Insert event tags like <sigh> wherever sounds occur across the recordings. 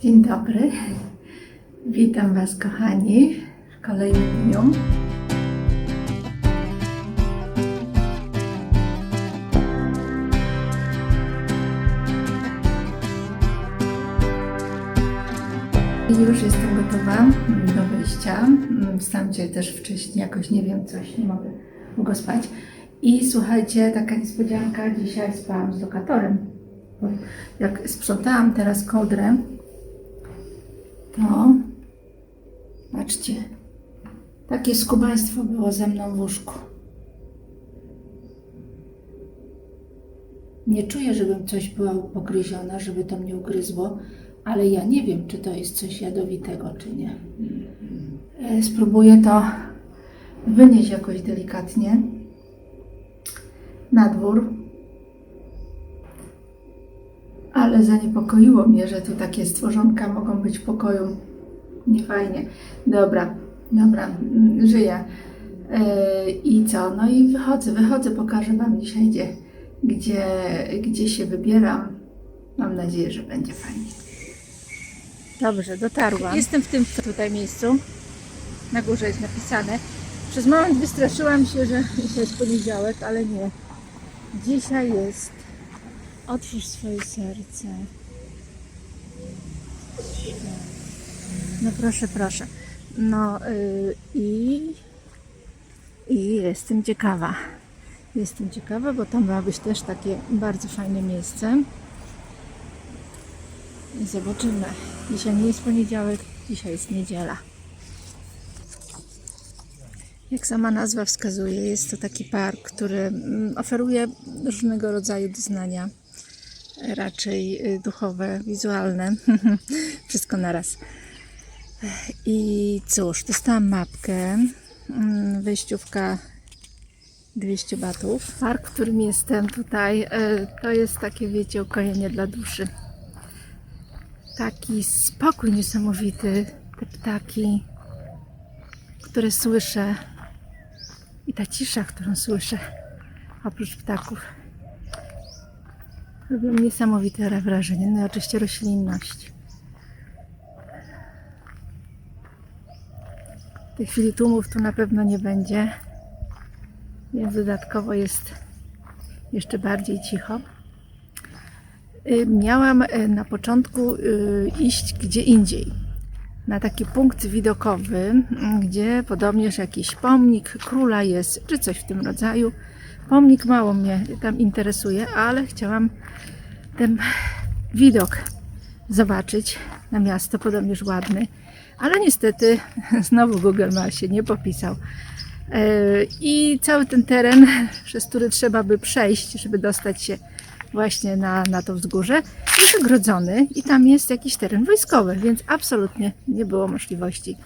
Dzień dobry. Witam Was, kochani, w kolejnym dniu. Już jestem gotowa do wyjścia. Wstałam dzisiaj też wcześniej, jakoś nie wiem, coś nie mogę długo spać. I słuchajcie, taka niespodzianka, dzisiaj spałam z lokatorem. Jak sprzątałam teraz kołdrę, to patrzcie, takie skubaństwo było ze mną w łóżku. Nie czuję, żebym coś była pogryziona, żeby to mnie ugryzło, ale ja nie wiem, czy to jest coś jadowitego, czy nie. E, Spróbuję to wynieść jakoś delikatnie na dwór. Ale zaniepokoiło mnie, że tu takie stworzonka mogą być w pokoju. Niefajnie. Dobra, dobra, mm, żyję. Yy, I co? No i wychodzę, wychodzę, pokażę Wam dzisiaj, gdzie, gdzie, gdzie się wybieram. Mam nadzieję, że będzie fajnie. Dobrze, dotarłam. Jestem w tym tutaj miejscu. Na górze jest napisane. Przez moment wystraszyłam się, że dzisiaj jest poniedziałek, ale nie. Dzisiaj jest Otwórz swoje serce. No proszę, proszę. No yy, i, i jestem ciekawa. Jestem ciekawa, bo tam miało być też takie bardzo fajne miejsce. Zobaczymy. Dzisiaj nie jest poniedziałek, dzisiaj jest niedziela. Jak sama nazwa wskazuje, jest to taki park, który mm, oferuje różnego rodzaju doznania raczej y, duchowe, wizualne, <laughs> wszystko naraz. I cóż, dostałam mapkę, mm, wejściówka 200 batów. Park, w którym jestem tutaj, y, to jest takie, wiecie, ukojenie dla duszy. Taki spokój niesamowity, te ptaki, które słyszę i ta cisza, którą słyszę, oprócz ptaków robią niesamowite wrażenie. No i oczywiście roślinność. W tej chwili tłumów tu na pewno nie będzie, więc dodatkowo jest jeszcze bardziej cicho. Y, Miałam y, na początku y, iść gdzie indziej, na taki punkt widokowy, gdzie podobnież jakiś pomnik króla jest, czy coś w tym rodzaju. Pomnik mało mnie tam interesuje, ale chciałam ten widok zobaczyć na miasto, podobnież ładny. Ale niestety <laughs> znowu Google ma się nie popisał. E, I cały ten teren, <laughs> przez który trzeba by przejść, żeby dostać się właśnie na, na to wzgórze, jest ogrodzony i tam jest jakiś teren wojskowy, więc absolutnie nie było możliwości,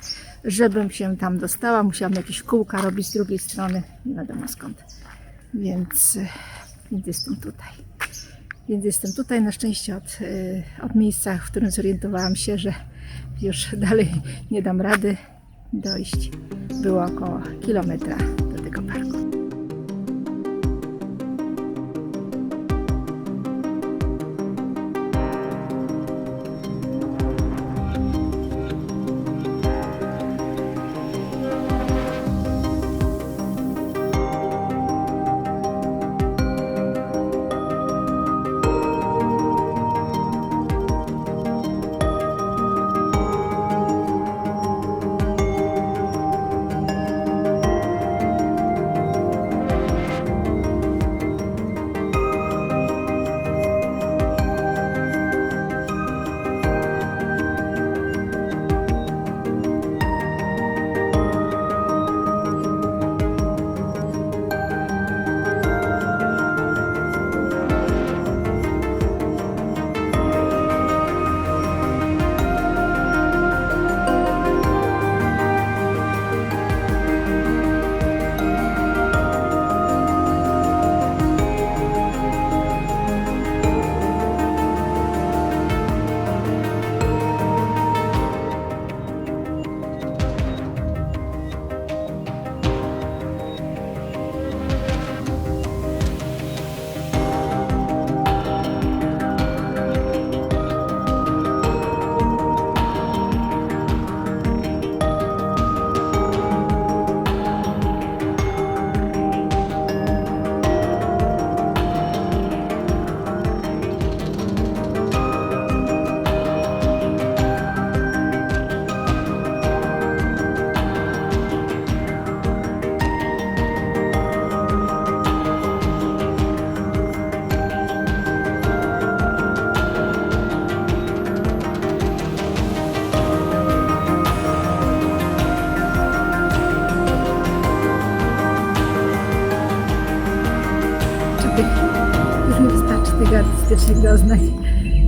żebym się tam dostała. Musiałam jakieś kółka robić z drugiej strony, nie wiadomo skąd. Więc, e, więc jestem tutaj. Więc jestem tutaj na szczęście od, y, od miejsca, w którym zorientowałam się, że już <laughs> dalej nie dam rady dojść. Było około kilometra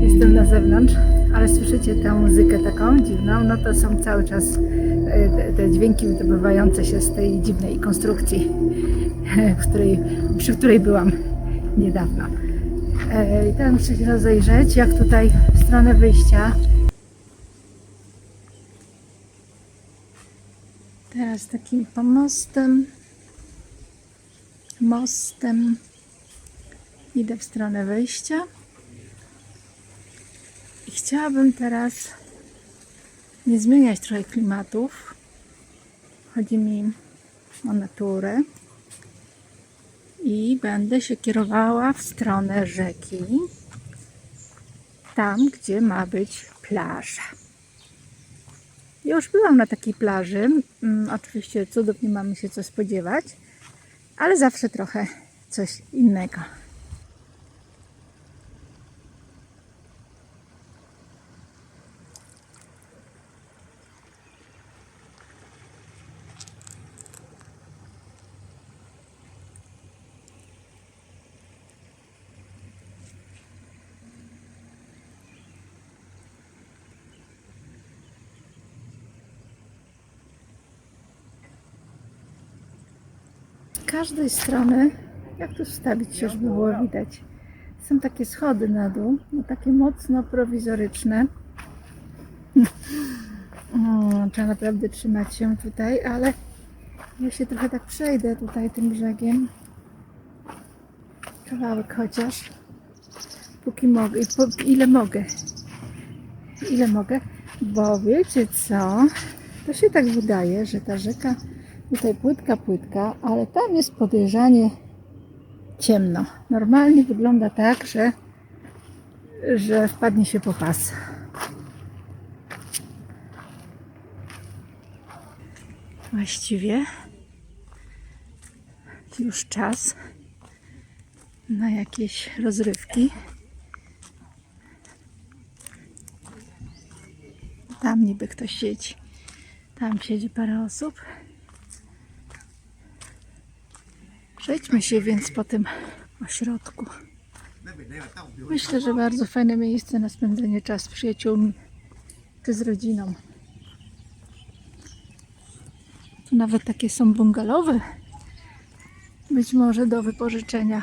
Jestem na zewnątrz, ale słyszycie tę muzykę taką dziwną, no to są cały czas e, te- te dźwięki wydobywające się z tej dziwnej konstrukcji, <laughs> w której, przy której byłam niedawno. E, I teraz muszę się rozejrzeć, jak tutaj w stronę wyjścia. Teraz takim pomostem, mostem idę w stronę wyjścia. I chciałabym teraz nie zmieniać trochę klimatów. Chodzi mi o naturę. I będę się kierowała w stronę rzeki. Tam, gdzie ma być plaża. Już byłam na takiej plaży. Mm, oczywiście cudów nie mamy się co spodziewać, ale zawsze trochę coś innego. Każdej strony, jak tu wstawić się, żeby było widać, są takie schody na dół, no takie mocno prowizoryczne. <laughs> Trzeba naprawdę trzymać się tutaj, ale ja się trochę tak przejdę tutaj tym brzegiem. Kawałek chociaż. Póki mogę, ile mogę. Ile mogę, bo wiecie co? To się tak wydaje, że ta rzeka tutaj płytka, płytka, ale tam jest podejrzanie ciemno. Normalnie wygląda tak, że, że wpadnie się po pas. Właściwie już czas na jakieś rozrywki. Tam niby ktoś siedzi. Tam siedzi parę osób. Przejdźmy się więc po tym ośrodku. Myślę, że bardzo fajne miejsce na spędzenie czasu z przyjaciółmi czy z rodziną. Tu nawet takie są bungalowy. Być może do wypożyczenia,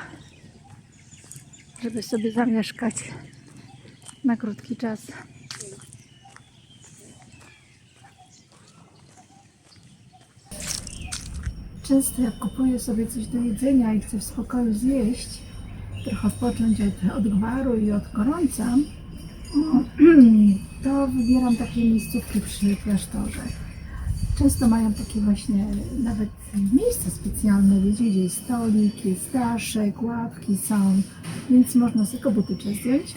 żeby sobie zamieszkać na krótki czas. Często jak kupuję sobie coś do jedzenia i chcę w spokoju zjeść, trochę odpocząć od, od gwaru i od gorąca, <clears throat> to wybieram takie miejscówki przy klasztorze. Często mają takie właśnie nawet miejsca specjalne, wiecie, gdzie jest stolik, jest daszek, ławki są, więc można sobie buty zdjąć,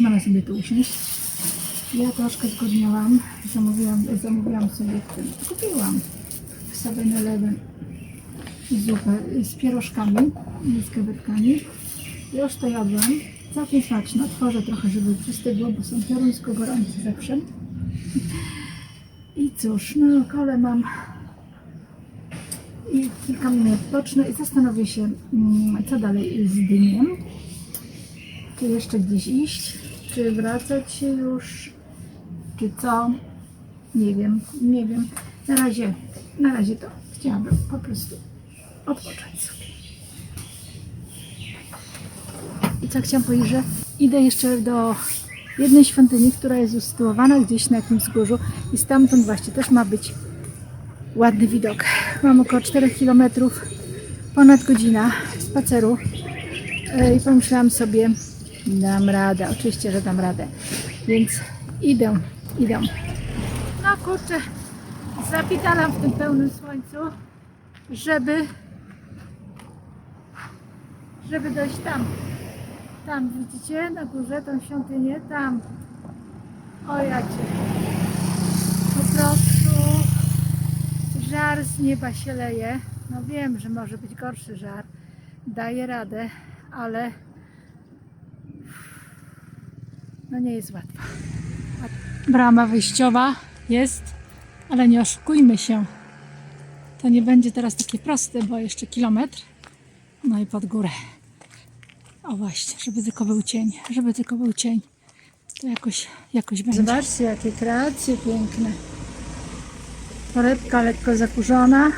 można sobie tu usiąść. Ja troszkę zgodniałam, zamówiłam, zamówiłam sobie, kupiłam w 7-Eleven zupę z pierożkami z krewetkami. Już to jadłam. Całkiem smaczne. Otworzę trochę, żeby przystygło, bo są pioruńsko gorące zawsze. I cóż, no kole mam i kilka minut odpocznę i zastanowię się, mm, co dalej z dniem. Czy jeszcze gdzieś iść, czy wracać się już, czy co? Nie wiem, nie wiem. Na razie, na razie to chciałabym po prostu odpocząć sobie. I co chciałam powiedzieć, że idę jeszcze do jednej świątyni, która jest usytuowana gdzieś na jakimś wzgórzu i stamtąd właśnie też ma być ładny widok. Mam około 4 km, ponad godzina spaceru E, i pomyślałam sobie, dam radę, oczywiście, że dam radę, więc idę, idę. No kurczę, zapitalam w tym pełnym słońcu, żeby żeby dojść tam. Tam widzicie na górze tą świątynię, tam. O jacie. Po prostu żar z nieba się leje. No wiem, że może być gorszy żar. Daję radę, ale no nie jest łatwo. Brama wyjściowa jest, ale nie oszukujmy się. To nie będzie teraz takie proste, bo jeszcze kilometr. No i pod górę. O właśnie, żeby tylko był cień, żeby tylko był cień. To jakoś, jakoś będzie. Zobaczcie, jakie kreacje piękne. Torebka lekko zakurzona.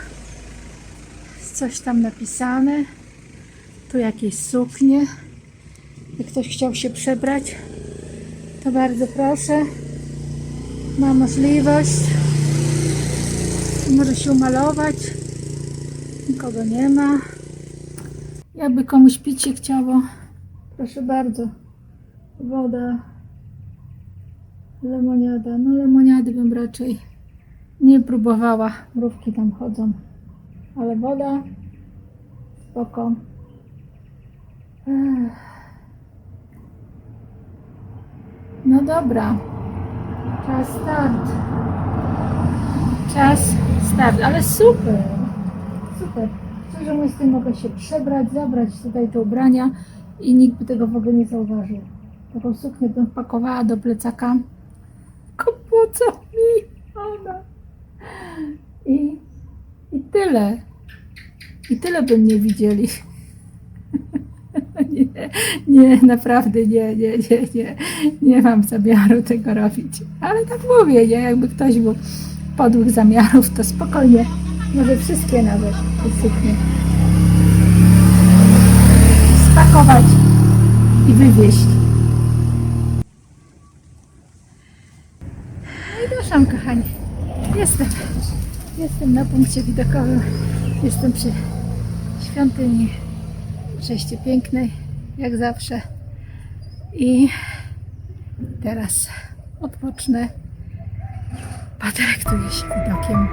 Coś tam napisane. Tu jakieś suknie. Jak ktoś chciał się przebrać, to bardzo proszę. Ma możliwość. Może się umalować. Nikogo nie ma. Jakby komuś pić się chciało, proszę bardzo. Woda, lemoniada. No lemoniady bym raczej nie próbowała. Mrówki tam chodzą. Ale woda, spoko. No dobra. Czas start. Czas start, ale super. Super. Szczerze mówiąc, tym mogę się przebrać, zabrać tutaj te ubrania i nikt by tego w ogóle nie zauważył. Taką suknię bym pakowała do plecaka. Tylko po co mi ona? I, I tyle. I tyle by mnie widzieli. <laughs> Nie, nie, naprawdę nie, nie, nie, nie. Nie mam zamiaru tego robić. Ale tak mówię, nie? Jakby ktoś był podłych zamiarów, to spokojnie. Może wszystkie nawet suknie. Spakować i wywieźć. No i doszłam, kochani. Jestem. Jestem na punkcie widokowym. Jestem przy świątyni Przeście Pięknej, jak zawsze. I teraz odpocznę. Podelektuję się widokiem.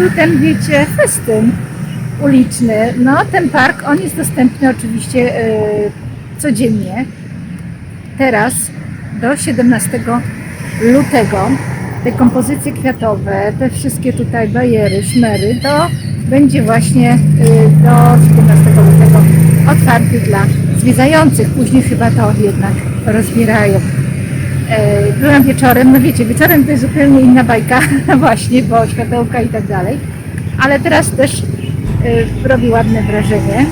Był ten, wiecie, festyn uliczny. No, ten park, on jest dostępny oczywiście e, codziennie. Teraz do 17 lutego te kompozycje kwiatowe, te wszystkie tutaj bajery, szmery, to będzie właśnie e, do 17 lutego otwarty dla zwiedzających. Później chyba to jednak rozbierają. E, Byłam wieczorem, no wiecie, wieczorem to jest zupełnie inna bajka, <laughs> właśnie, bo światełka i tak dalej. Ale teraz też e, robi ładne wrażenie.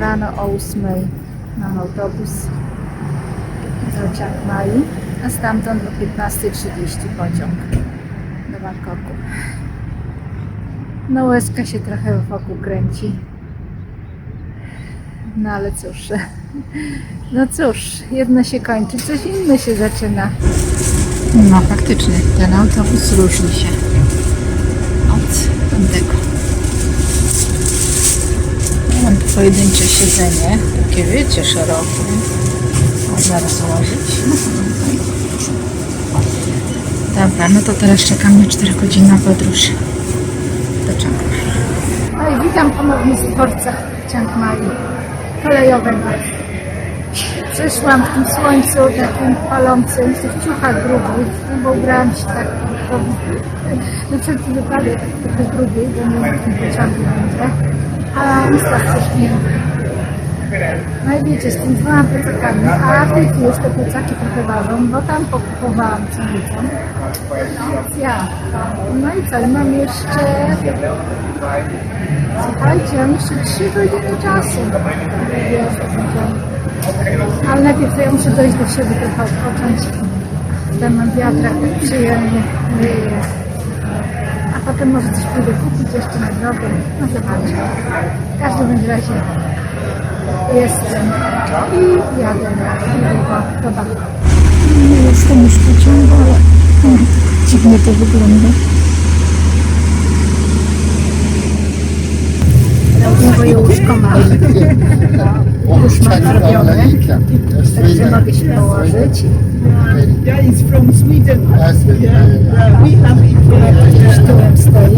Rano o 8 mam autobus do Chiang Mai, a stamtąd o 15.30 pociąg do Bangkoku. No łezka się trochę wokół kręci. No ale cóż, no cóż, jedno się kończy, coś inne się zaczyna. No faktycznie, ten autobus różni się od tamtego. Mam tu pojedyncze siedzenie, takie wiecie, szerokie. Można rozłożyć. Dobra, no to teraz czekamy 4 godziny na podróż do Chiang Mai. No i witam ponownie z dworca Chiang Mai kolejowego. Przyszłam w tym słońcu takim palącym, w ciuchach grubych, no bo ubrałam się tak na wszelki wypadek trochę grubiej, bo nie w tym pociągu będzie. A usta prześmieją. No i wiecie, z tymi dwoma plecakami, a w tej chwili już te plecaki trochę ważą, bo tam pokupowałam co nieco. Ja. No i co, mam jeszcze... Słuchajcie, mam jeszcze 3 godziny czasu. Tym. Ale najpierw ja muszę dojść do siebie trochę odpocząć. Mam wiatrak tak przyjemnie wieje. Potem może coś pójdę kupić jeszcze na drogę. No zobaczę. W każdym razie jestem i jadę niedługo do Baku. Nie jestem już pociągu, ale dziwnie to wygląda. Moje łóżko mam. Już mam zrobione. Także mogę się położyć. Yeah, it's from Sweden. Yes, Yeah, yeah, we have it here.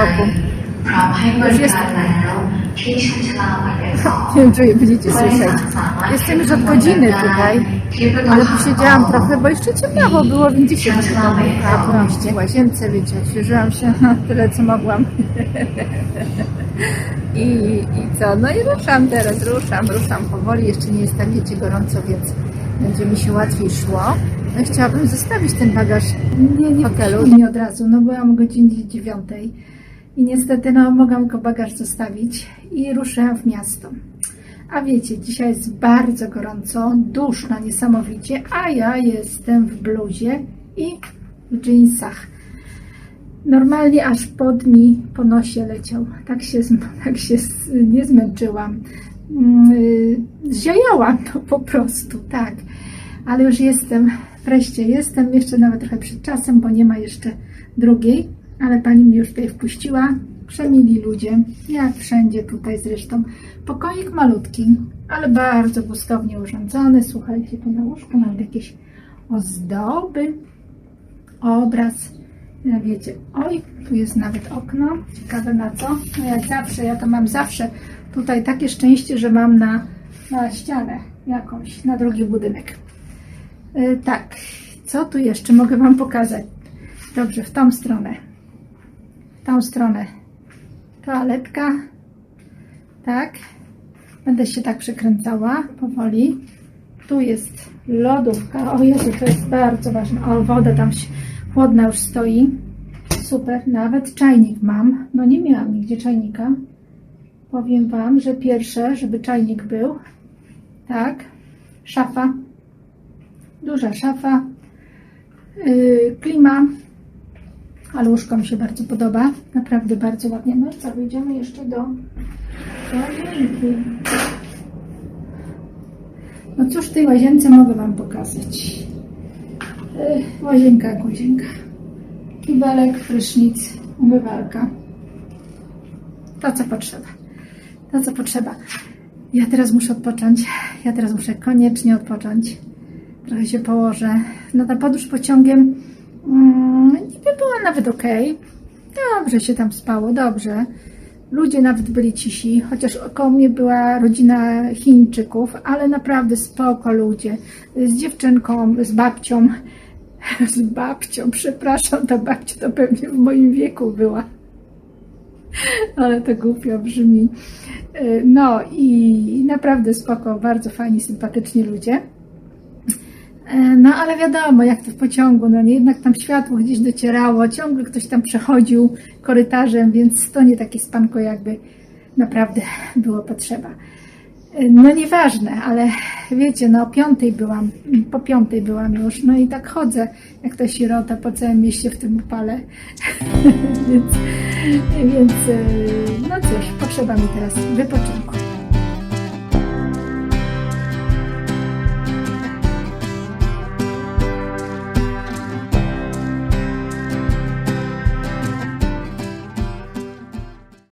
อง <laughs> Nie wiem, czy będziecie słyszeć. Jestem już od godziny tutaj, ale posiedziałam trochę, bo jeszcze ciepło było, że tam w łazience, wiecie, odświeżyłam się <laughs> na tyle, co mogłam. <laughs> I, I co? No i ruszam teraz, ruszam, ruszam powoli, jeszcze nie jest tak, wiecie, gorąco, więc będzie mi się łatwiej szło. No i chciałabym zostawić ten bagaż nie, nie w hotelu, nie od razu, no byłam o godzinie dziewiątej. I niestety, no, mogłam go bagaż zostawić i ruszyłam w miasto. A wiecie, dzisiaj jest bardzo gorąco, duszno niesamowicie, a ja jestem w bluzie i w dżinsach. Normalnie aż pod mi po nosie leciał. Tak się, <laughs> tak się nie zmęczyłam. Mm, y, Zziajałam no po prostu, tak. Ale już jestem, wreszcie jestem, jeszcze nawet trochę przed czasem, bo nie ma jeszcze drugiej, ale pani mnie już tutaj wpuściła. Przemili ludzie, jak wszędzie tutaj zresztą. Pokoik malutki, ale bardzo gustownie urządzony. Słuchajcie, tu na łóżku mam jakieś ozdoby, obraz. Ja wiecie, oj, tu jest nawet okno. Ciekawe na co. No jak zawsze, ja to mam zawsze tutaj takie szczęście, że mam na, na ścianę jakąś, na drugi budynek. Y, tak, co tu jeszcze mogę Wam pokazać? Dobrze, w tą stronę. Tą stronę. Toaletka. Tak. Będę się tak przekręcała powoli. Tu jest lodówka. O Jezu, to jest bardzo ważne. O, woda tam się, chłodna już stoi. Super. Nawet czajnik mam. No nie miałam nigdzie czajnika. Powiem Wam, że pierwsze, żeby czajnik był. Tak. Szafa. Duża szafa. Yy, klima. Ale łóżko mi się bardzo podoba. Naprawdę bardzo ładnie. No co, wyjdziemy jeszcze do łazienki. No cóż w tej łazience mogę Wam pokazać? Łazienka łazienka. Kibelek, prysznic, umywalka. To co potrzeba. To co potrzeba. Ja teraz muszę odpocząć. Ja teraz muszę koniecznie odpocząć. Trochę się położę. No ta podróż pociągiem niby była nawet ok. Dobrze się tam spało, dobrze. Ludzie nawet byli cisi, chociaż około mnie była rodzina Chińczyków, ale naprawdę spoko ludzie. Z dziewczynką, z babcią. <laughs> Z babcią, przepraszam, ta babcia to pewnie w moim wieku była. <laughs> ale to głupio brzmi. Y, No i naprawdę spoko, bardzo fajni, sympatyczni ludzie. E, No ale wiadomo, jak to w pociągu, no nie, jednak tam światło gdzieś docierało, ciągle ktoś tam przechodził korytarzem, więc to nie takie spanko jakby naprawdę było potrzeba. E, No nieważne, ale wiecie, no o piątej byłam, po piątej byłam już, no i tak chodzę, jak ta sierota po całym mieście w tym upale. <laughs> więc, więc e, no cóż, potrzeba mi teraz wypoczynku.